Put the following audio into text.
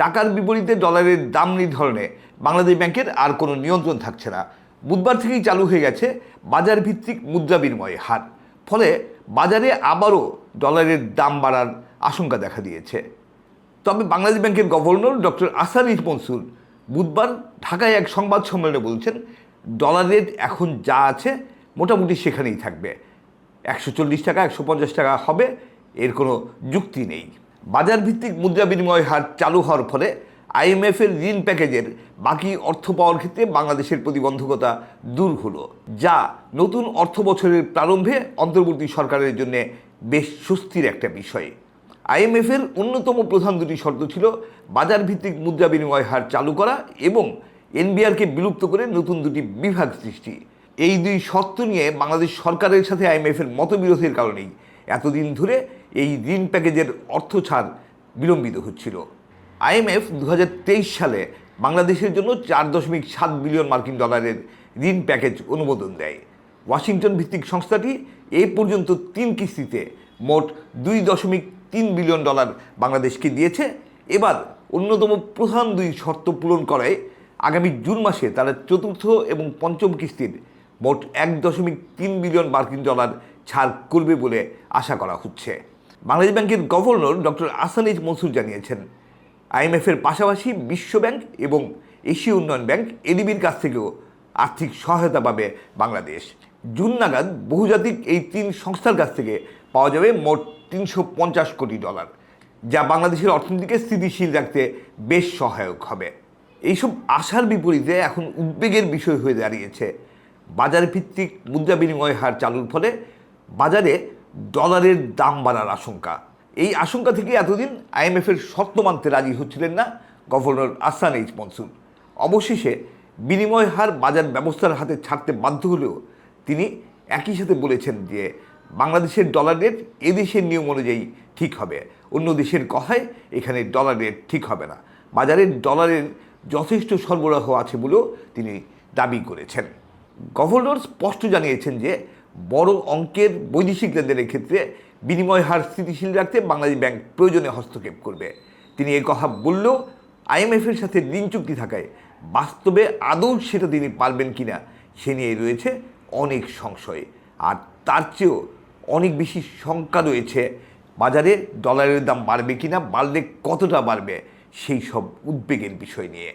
টাকার বিপরীতে ডলারের দাম নির্ধারণে বাংলাদেশ ব্যাংকের আর কোনো নিয়ন্ত্রণ থাকছে না। বুধবার থেকেই চালু হয়ে গেছে বাজার ভিত্তিক মুদ্রা বিনিময় হার। ফলে বাজারে আবারও ডলারের দাম বাড়ার আশঙ্কা দেখা দিয়েছে। তবে বাংলাদেশ ব্যাংকের গভর্নর ডক্টর আসারিফ মনসুর বুধবার ঢাকায় এক সংবাদ সম্মেলনে বলছেন, ডলার রেট এখন যা আছে মোটামুটি সেখানেই থাকবে। একশো চল্লিশ টাকা, একশো পঞ্চাশ টাকা হবে, এর কোনো যুক্তি নেই। বাজার ভিত্তিক মুদ্রা বিনিময় হার চালু হওয়ার ফলে আইএমএফের ঋণ প্যাকেজের বাকি অর্থ পাওয়ার ক্ষেত্রে বাংলাদেশের প্রতিবন্ধকতা দূর হলো, যা নতুন অর্থ বছরের প্রারম্ভে অন্তর্বর্তী সরকারের জন্য বেশ স্বস্তির একটা বিষয়। আইএমএফের অন্যতম প্রধান দুটি শর্ত ছিল বাজার ভিত্তিক মুদ্রা বিনিময় হার চালু করা এবং এনবিআরকে বিলুপ্ত করে নতুন দুটি বিভাগ সৃষ্টি। এই দুই শর্ত নিয়ে বাংলাদেশ সরকারের সাথে আইএমএফের মতবিরোধের কারণেই এতদিন ধরে এই ঋণ প্যাকেজের অর্থ ছাড় বিলম্বিত হচ্ছিল। আইএমএফ দু হাজার তেইশ সালে বাংলাদেশের জন্য চার দশমিক সাত বিলিয়ন মার্কিন ডলারের ঋণ প্যাকেজ অনুমোদন দেয়। ওয়াশিংটন ভিত্তিক সংস্থাটি এ পর্যন্ত তিন কিস্তিতে মোট দুই দশমিক তিন বিলিয়ন ডলার বাংলাদেশকে দিয়েছে। এবার অন্যতম প্রধান দুই শর্ত পূরণ করায় আগামী জুন মাসে তারা চতুর্থ এবং পঞ্চম কিস্তির মোট এক দশমিক তিন বিলিয়ন মার্কিন ডলার ছাড় করবে বলে আশা করা হচ্ছে। বাংলাদেশ ব্যাংকের গভর্নর ডক্টর আসানিজ মনসুর জানিয়েছেন, আইএমএফের পাশাপাশি বিশ্বব্যাংক এবং এশীয় উন্নয়ন ব্যাংক এডিবির কাছ থেকেও আর্থিক সহায়তা পাবে বাংলাদেশ। জুন নাগাদ বহুজাতিক এই তিন সংস্থার কাছ থেকে পাওয়া যাবে মোট তিনশো পঞ্চাশ কোটি ডলার, যা বাংলাদেশের অর্থনীতিকে স্থিতিশীল রাখতে বেশ সহায়ক হবে। এইসব আশার বিপরীতে এখন উদ্বেগের বিষয় হয়ে দাঁড়িয়েছে বাজার ভিত্তিক মুদ্রা বিনিময় হার চালুর ফলে বাজারে ডলারের দাম বাড়ার আশঙ্কা। এই আশঙ্কা থেকে এতদিন আইএমএফের শর্ত মানতে রাজি হচ্ছিলেন না গভর্নর আসান এইচ মনসুর। অবশেষে বিনিময় হার বাজার ব্যবস্থার হাতে ছাড়তে বাধ্য হলেও তিনি একই সাথে বলেছেন যে বাংলাদেশের ডলার রেট এদেশের নিয়ম অনুযায়ী ঠিক হবে, অন্য দেশের কথায় এখানে ডলার রেট ঠিক হবে না। বাজারে ডলারের যথেষ্ট সরবরাহ আছে বলেও তিনি দাবি করেছেন। গভর্নর স্পষ্ট জানিয়েছেন যে বড় অঙ্কের বৈদেশিক লেনদেনের ক্ষেত্রে বিনিময় হার স্থিতিশীল রাখতে বাংলাদেশ ব্যাংক প্রয়োজনে হস্তক্ষেপ করবে। তিনি এই কথা বললেও আইএমএফের সাথে ঋণ চুক্তি থাকায় বাস্তবে আদৌ সেটা তিনি পারবেন কিনা সে নিয়ে রয়েছে অনেক সংশয়। আর তার চেয়েও অনেক বেশি শঙ্কা রয়েছে বাজারে ডলারের দাম বাড়বে কিনা, বাড়লে কতটা বাড়বে সেই সব উদ্বেগের বিষয় নিয়ে।